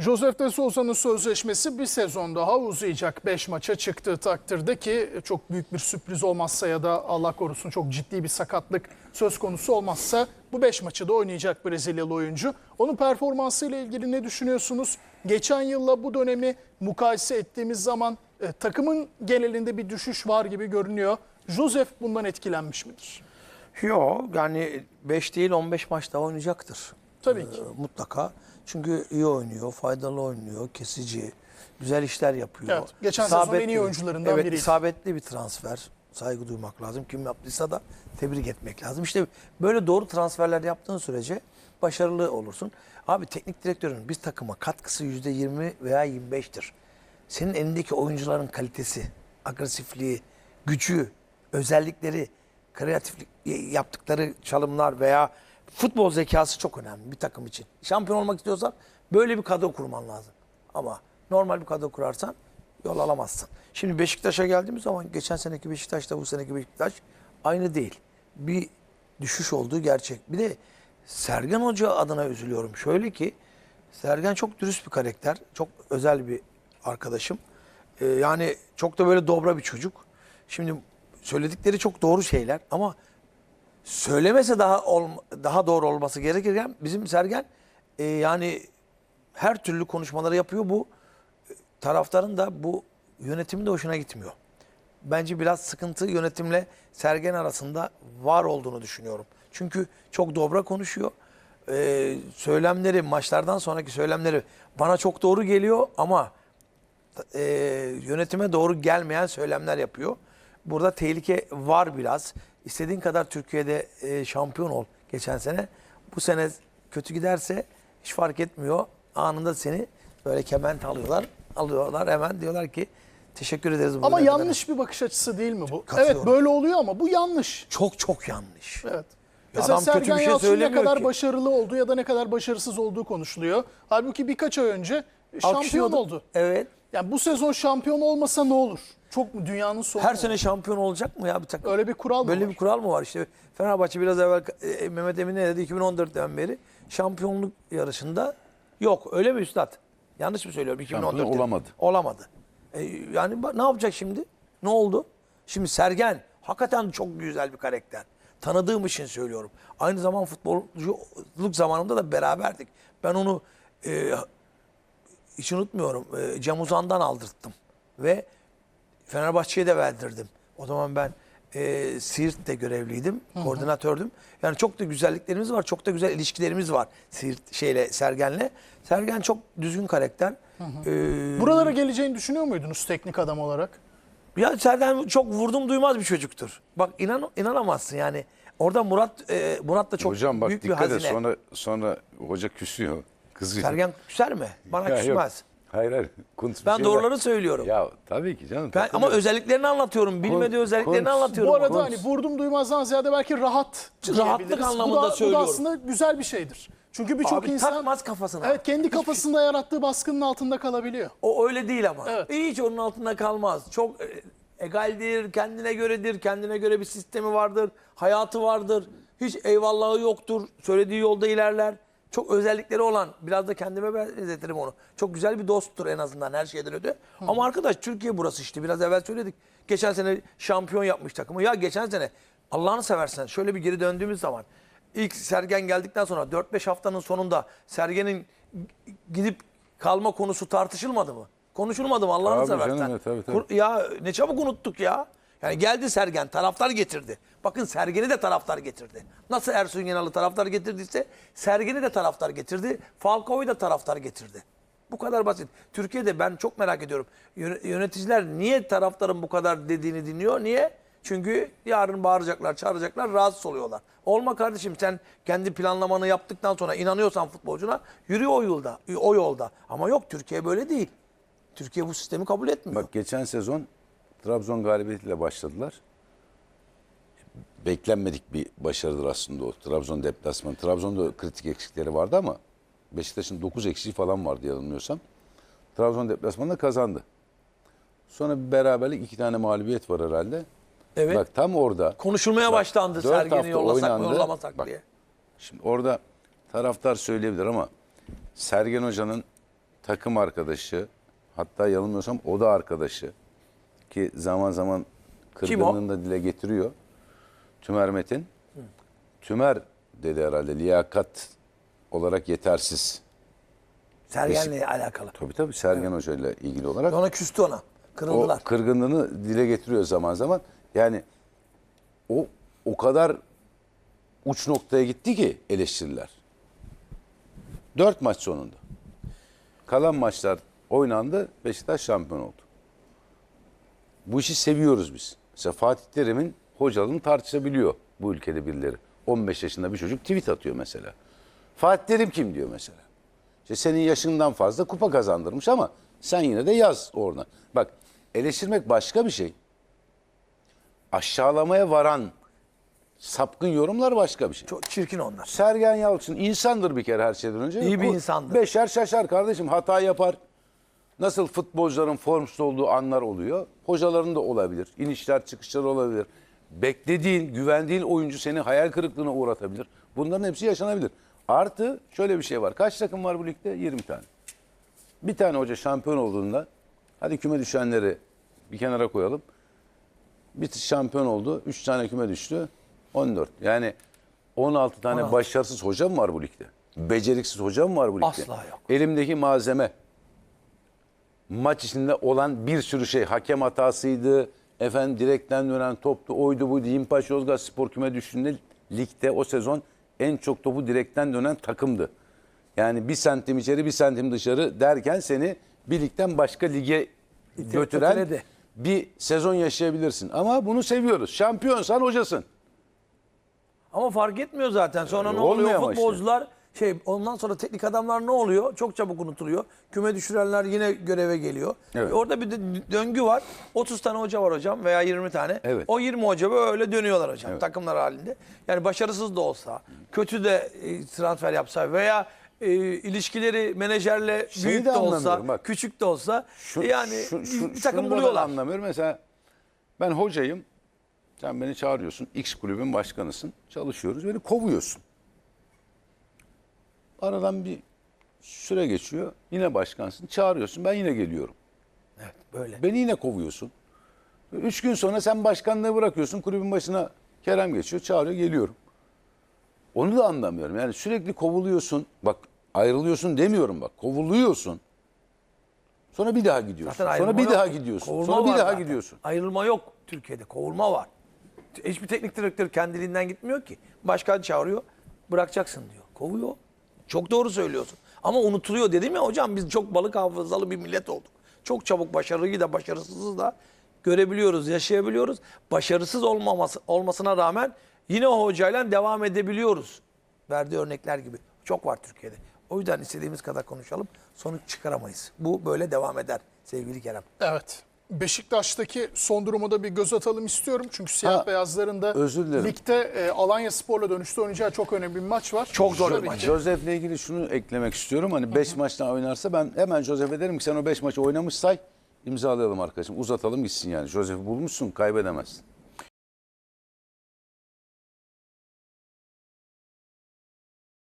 Josef de Souza'nın sözleşmesi bir sezon daha uzayacak. 5 maça çıktığı takdirde ki çok büyük bir sürpriz olmazsa ya da Allah korusun çok ciddi bir sakatlık söz konusu olmazsa bu 5 maçı da oynayacak Brezilyalı oyuncu. Onun performansıyla ilgili ne düşünüyorsunuz? Geçen yılla bu dönemi mukayese ettiğimiz zaman e, takımın genelinde bir düşüş var gibi görünüyor. Josef bundan etkilenmiş midir? Yok yani 5 değil 15 maç daha oynayacaktır. Tabii ki. Ee, mutlaka. Çünkü iyi oynuyor, faydalı oynuyor, kesici, güzel işler yapıyor. Evet, geçen sezon en iyi oyuncularından evet, biriydi. isabetli bir transfer. Saygı duymak lazım. Kim yaptıysa da tebrik etmek lazım. İşte böyle doğru transferler yaptığın sürece başarılı olursun. Abi teknik direktörün bir takıma katkısı %20 veya 25'tir. Senin elindeki oyuncuların kalitesi, agresifliği, gücü, özellikleri, kreatiflik yaptıkları çalımlar veya futbol zekası çok önemli bir takım için. Şampiyon olmak istiyorsan böyle bir kadro kurman lazım. Ama normal bir kadro kurarsan yol alamazsın. Şimdi Beşiktaş'a geldiğimiz zaman geçen seneki Beşiktaş'ta bu seneki Beşiktaş aynı değil. Bir düşüş olduğu gerçek. Bir de Sergen Hoca adına üzülüyorum. Şöyle ki Sergen çok dürüst bir karakter. Çok özel bir arkadaşım. Ee, yani çok da böyle dobra bir çocuk. Şimdi söyledikleri çok doğru şeyler ama söylemese daha olm- daha doğru olması gerekirken bizim Sergen e, yani her türlü konuşmaları yapıyor. Bu e, taraftarın da bu yönetimin de hoşuna gitmiyor. Bence biraz sıkıntı yönetimle Sergen arasında var olduğunu düşünüyorum. Çünkü çok dobra konuşuyor. Ee, söylemleri, maçlardan sonraki söylemleri bana çok doğru geliyor ama e, yönetime doğru gelmeyen söylemler yapıyor. Burada tehlike var biraz. İstediğin kadar Türkiye'de e, şampiyon ol geçen sene. Bu sene kötü giderse hiç fark etmiyor. Anında seni böyle kement alıyorlar. Alıyorlar hemen diyorlar ki teşekkür ederiz. Ama bugüne kadar." yanlış bir bakış açısı değil mi bu? Katılıyorum. Evet böyle oluyor ama bu yanlış. Çok çok yanlış. Evet. Ya Mesela adam kötü Sergen bir şey Yalçın ne kadar ki. başarılı olduğu ya da ne kadar başarısız olduğu konuşuluyor. Halbuki birkaç ay önce şampiyon oldu. Evet. Yani bu sezon şampiyon olmasa ne olur? Çok mu dünyanın sonu? Her mu? sene şampiyon olacak mı ya bir takım? Öyle bir kural mı Böyle var? bir kural mı var işte? Fenerbahçe biraz evvel e, Mehmet Emin ne dedi 2014'ten beri şampiyonluk yarışında yok. Öyle mi üstad? Yanlış mı söylüyorum? 2014'te. Şampiyon olamadı. Olamadı. E, yani ne yapacak şimdi? Ne oldu? Şimdi Sergen hakikaten çok güzel bir karakter. Tanıdığım için söylüyorum. Aynı zaman futbolculuk zamanında da beraberdik. Ben onu e, hiç unutmuyorum. E, Cem Uzan'dan aldırttım. Ve Fenerbahçe'ye de verdirdim. O zaman ben e, Siirt'te görevliydim, koordinatördüm. Yani çok da güzelliklerimiz var, çok da güzel ilişkilerimiz var Siirt şeyle Sergen'le. Sergen çok düzgün karakter. E, Buralara geleceğini düşünüyor muydunuz teknik adam olarak? ya Sergen çok vurdum duymaz bir çocuktur. Bak inan inanamazsın yani. Orada Murat e, Murat da çok Hocam bak büyük bir dikkat et hazine. sonra sonra hoca küsüyor. Kızıyor. Sergen küser mi? Bana Ya yok. Hayır hayır. Kunt- Ben şey doğruları var. söylüyorum. Ya tabii ki canım. Ben, ama özelliklerini anlatıyorum. Bilmediği Kon- özelliklerini kon- anlatıyorum. Bu arada hani vurdum duymazdan ziyade belki rahat Rahatlık diyebiliriz. anlamında bu da, Bu söylüyorum. da aslında güzel bir şeydir. Çünkü birçok Abi insan takmaz kafasına. evet kendi kafasında yarattığı baskının altında kalabiliyor. O öyle değil ama. Evet. Hiç onun altında kalmaz. Çok e, egaldir, kendine göredir, kendine göre bir sistemi vardır, hayatı vardır. Hiç eyvallahı yoktur, söylediği yolda ilerler. Çok özellikleri olan, biraz da kendime benzetirim onu. Çok güzel bir dosttur en azından her şeyden öte. Ama arkadaş Türkiye burası işte, biraz evvel söyledik. Geçen sene şampiyon yapmış takımı. Ya geçen sene Allah'ını seversen şöyle bir geri döndüğümüz zaman ilk Sergen geldikten sonra 4-5 haftanın sonunda Sergen'in gidip kalma konusu tartışılmadı mı? Konuşulmadı mı Allah'ını Tabii seversen? canım, tabii, tabii. Kur- Ya ne çabuk unuttuk ya. Yani geldi Sergen, taraftar getirdi. Bakın Sergen'i de taraftar getirdi. Nasıl Ersun Yanal'ı taraftar getirdiyse Sergen'i de taraftar getirdi. Falcao'yu da taraftar getirdi. Bu kadar basit. Türkiye'de ben çok merak ediyorum. Yö- Yöneticiler niye taraftarın bu kadar dediğini dinliyor? Niye? Çünkü yarın bağıracaklar, çağıracaklar, rahatsız oluyorlar. Olma kardeşim sen kendi planlamanı yaptıktan sonra inanıyorsan futbolcuna yürü o yolda, o yolda. Ama yok Türkiye böyle değil. Türkiye bu sistemi kabul etmiyor. Bak geçen sezon Trabzon galibiyetiyle başladılar. Beklenmedik bir başarıdır aslında o Trabzon deplasmanı. Trabzon'da kritik eksikleri vardı ama Beşiktaş'ın 9 eksiği falan vardı yanılmıyorsam. Trabzon deplasmanında kazandı. Sonra bir beraberlik iki tane mağlubiyet var herhalde. Evet. Bak tam orada Konuşulmaya Bak, başlandı Sergen'i yollasak mı oynandı. yollamasak Bak, diye. Şimdi orada taraftar söyleyebilir ama Sergen Hoca'nın takım arkadaşı hatta yanılmıyorsam o da arkadaşı ki zaman zaman o? kırgınlığını da dile getiriyor. Tümer Metin. Tümer dedi herhalde liyakat olarak yetersiz. Sergen'le alakalı. Tabii tabii Sergen Hoca ile ilgili olarak. Ona küstü ona. o Kırıldılar. kırgınlığını dile getiriyor zaman zaman. Yani o o kadar uç noktaya gitti ki eleştiriler. Dört maç sonunda. Kalan maçlar oynandı. Beşiktaş şampiyon oldu. Bu işi seviyoruz biz. Mesela Fatih Terim'in hocalığını tartışabiliyor bu ülkede birileri. 15 yaşında bir çocuk tweet atıyor mesela. Fatih Terim kim diyor mesela. İşte senin yaşından fazla kupa kazandırmış ama sen yine de yaz orada. Bak eleştirmek başka bir şey. Aşağılamaya varan sapkın yorumlar başka bir şey. Çok çirkin onlar. Sergen Yalçın insandır bir kere her şeyden önce. İyi bir insandır. Beşer şaşar kardeşim hata yapar. Nasıl futbolcuların formsuz olduğu anlar oluyor. Hocaların da olabilir. İnişler çıkışlar olabilir. Beklediğin, güvendiğin oyuncu seni hayal kırıklığına uğratabilir. Bunların hepsi yaşanabilir. Artı şöyle bir şey var. Kaç takım var bu ligde? 20 tane. Bir tane hoca şampiyon olduğunda hadi küme düşenleri bir kenara koyalım. Bir şampiyon oldu. 3 tane küme düştü. 14. Yani 16 tane 16. başarısız hoca mı var bu ligde? Beceriksiz hoca mı var bu ligde? Asla yok. Elimdeki malzeme maç içinde olan bir sürü şey. Hakem hatasıydı. Efendim direkten dönen toptu. Oydu buydu. Yimpaş Yozgat Spor küme düştüğünde ligde o sezon en çok topu direkten dönen takımdı. Yani bir santim içeri bir santim dışarı derken seni bir ligden başka lige götüren bir sezon yaşayabilirsin. Ama bunu seviyoruz. Şampiyonsan hocasın. Ama fark etmiyor zaten. Sonra Öyle ne oluyor? olmuyor ama işte. Şey ondan sonra teknik adamlar ne oluyor? Çok çabuk unutuluyor. Küme düşürenler yine göreve geliyor. Evet. Orada bir de döngü var. 30 tane hoca var hocam veya 20 tane. Evet. O 20 hoca böyle dönüyorlar hocam Evet. takımlar halinde. Yani başarısız da olsa, kötü de e, transfer yapsa veya e, ilişkileri menajerle Şeyi büyük de de olsa, bak. küçük de olsa Şu- yani şu- şu- bir takım buluyorlar. anlamıyorum. Mesela ben hocayım. Sen beni çağırıyorsun. X kulübün başkanısın. Çalışıyoruz. Beni kovuyorsun. Aradan bir süre geçiyor. Yine başkansın. Çağırıyorsun. Ben yine geliyorum. Evet, böyle. Beni yine kovuyorsun. Üç gün sonra sen başkanlığı bırakıyorsun. Kulübün başına Kerem geçiyor. Çağırıyor. Geliyorum. Onu da anlamıyorum. Yani sürekli kovuluyorsun. Bak ayrılıyorsun demiyorum bak. Kovuluyorsun. Sonra bir daha gidiyorsun. Zaten Sonra ayrılma bir daha yok. gidiyorsun. Kovulma Sonra bir var daha zaten. gidiyorsun. Ayrılma yok Türkiye'de. Kovulma var. Hiçbir teknik direktör kendiliğinden gitmiyor ki. Başkan çağırıyor. Bırakacaksın diyor. Kovuyor. Çok doğru söylüyorsun. Ama unutuluyor dedim ya hocam biz çok balık hafızalı bir millet olduk. Çok çabuk başarıyı da başarısızı da görebiliyoruz, yaşayabiliyoruz. Başarısız olmaması olmasına rağmen yine o hocayla devam edebiliyoruz. Verdiği örnekler gibi. Çok var Türkiye'de. O yüzden istediğimiz kadar konuşalım. Sonuç çıkaramayız. Bu böyle devam eder sevgili Kerem. Evet. Beşiktaş'taki son duruma da bir göz atalım istiyorum. Çünkü siyah Ha, beyazların da ligde e, Alanya Spor'la dönüşte oynayacağı çok önemli bir maç var. Çok zor bir maç. Josef'le ilgili şunu eklemek istiyorum. Hani 5 maçtan oynarsa ben hemen Josef'e derim ki sen o 5 maçı oynamış say. imzalayalım arkadaşım. Uzatalım gitsin yani. Josef'i bulmuşsun kaybedemezsin.